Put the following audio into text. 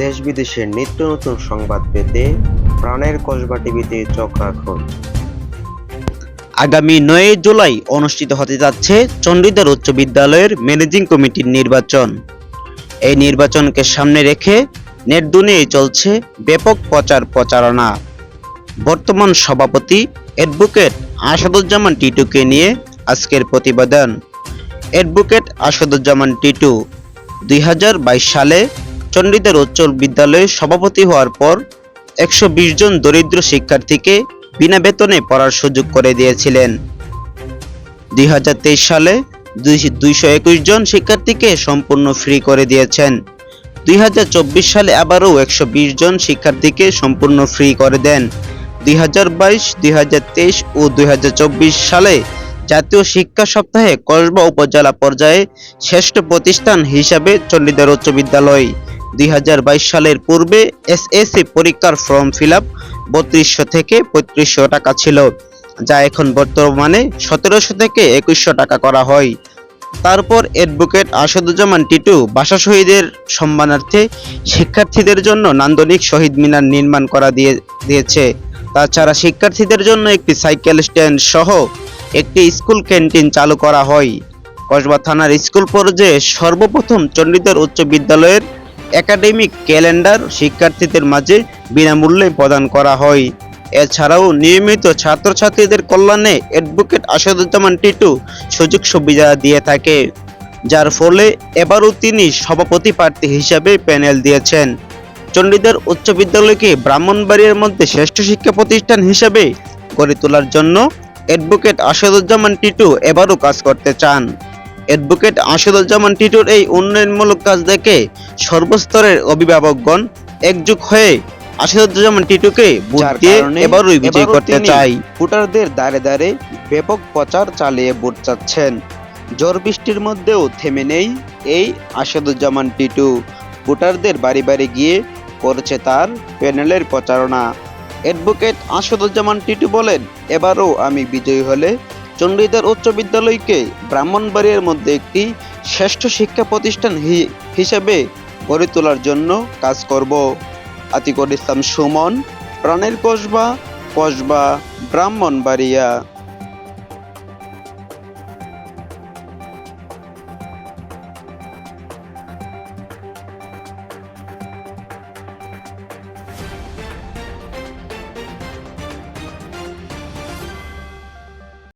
দেশ বিদেশের নিত্য নতুন সংবাদ পেতে প্রাণের কসবা টিভিতে চোখ রাখুন। আগামী নয় জুলাই অনুষ্ঠিত হতে যাচ্ছে চণ্ডীদার উচ্চ বিদ্যালয়ের ম্যানেজিং কমিটির নির্বাচন। এই নির্বাচনকে সামনে রেখে নেট দুনিয়ায় চলছে ব্যাপক প্রচার প্রচারণা। বর্তমান সভাপতি অ্যাডভোকেট আসাদুজ্জামান টিটুকে নিয়ে আজকের প্রতিবেদন। অ্যাডভোকেট আসাদুজ্জামান টিটু, দুই হাজার বাইশ সালে চণ্ডীদার উচ্চ বিদ্যালয়ে সভাপতি হওয়ার পর একশো বিশ জন দরিদ্র শিক্ষার্থীকে বিনা বেতনে পড়ার সুযোগ করে দিয়েছিলেন। দুই সালে দুইশো একুশ জন শিক্ষার্থীকে সম্পূর্ণ ফ্রি করে দিয়েছেন। দুই হাজার চব্বিশ সালে আবারও একশো বিশ জন শিক্ষার্থীকে সম্পূর্ণ ফ্রি করে দেন। দুই হাজার বাইশ, দুই হাজার তেইশ ও দুই হাজার চব্বিশ সালে জাতীয় শিক্ষা সপ্তাহে কসবা উপজেলা পর্যায়ে শ্রেষ্ঠ প্রতিষ্ঠান হিসাবে চণ্ডীদার উচ্চ বিদ্যালয় দুই হাজার বাইশ সালের পূর্বে এসএসসি পরীক্ষার ফর্ম ফিল আপ বত্রিশশো থেকে পঁয়ত্রিশশো টাকা ছিল, যা এখন বর্তমানে সতেরোশো থেকে একুশশো টাকা করা হয়। তারপর অ্যাডভোকেট আসাদুজ্জামান টিটু ভাষা শহীদের সম্মানার্থে শিক্ষার্থীদের জন্য নান্দনিক শহীদ মিনার নির্মাণ করা দিয়ে, দিয়েছে। তাছাড়া শিক্ষার্থীদের জন্য একটি সাইকেল স্ট্যান্ড সহ একটি স্কুল ক্যান্টিন চালু করা হয়। কসবা থানার স্কুল পর্যায়ে সর্বপ্রথম চণ্ডীদার উচ্চ বিদ্যালয়ের একাডেমিক ক্যালেন্ডার শিক্ষার্থীদের মাঝে বিনামূল্যে প্রদান করা হয়। এছাড়াও নিয়মিত ছাত্রছাত্রীদের কল্যাণে অ্যাডভোকেট আসাদুজ্জামান টিটু সুযোগ সুবিধা দিয়ে থাকে, যার ফলে এবারও তিনি সভাপতি প্রার্থী হিসাবে প্যানেল দিয়েছেন। চণ্ডীদার উচ্চ বিদ্যালয়কে ব্রাহ্মণবাড়িয়ার মধ্যে শ্রেষ্ঠ শিক্ষা প্রতিষ্ঠান হিসাবে গড়ে তোলার জন্য অ্যাডভোকেট আসাদুজ্জামান টিটু এবারও কাজ করতে চান। অ্যাডভোকেট আসাদুজ্জামান টিটুর এই উন্নয়নমূলক কাজ দেখে সর্বস্তরের অভিভাবকগণ একযুগ হয়ে আসাদুজ্জামান টিটুকে ভোট দিয়ে এবারই বিজয় করতে চাই ভোটারদের দাঁড়ে দাঁড়ে ব্যাপক প্রচার চালিয়ে ভোট চাচ্ছেন। ঝড় বৃষ্টির মধ্যেও থেমে নেই এই আসাদুজ্জামান টিটু। ভোটারদের বাড়ি বাড়ি গিয়ে করছে তার প্যানেলের প্রচারণা। অ্যাডভোকেট আসাদুজ্জামান টিটু বলেন এবারও আমি বিজয়ী হলে চণ্ডীদার উচ্চ বিদ্যালয়কে ব্রাহ্মণবাড়িয়ার মধ্যে একটি শ্রেষ্ঠ শিক্ষা প্রতিষ্ঠান হিসেবে গড়ে তোলার জন্য কাজ করব। আতিকুর ইসলাম সুমন প্রাণের কসবা কসবা ব্রাহ্মণবাড়িয়া।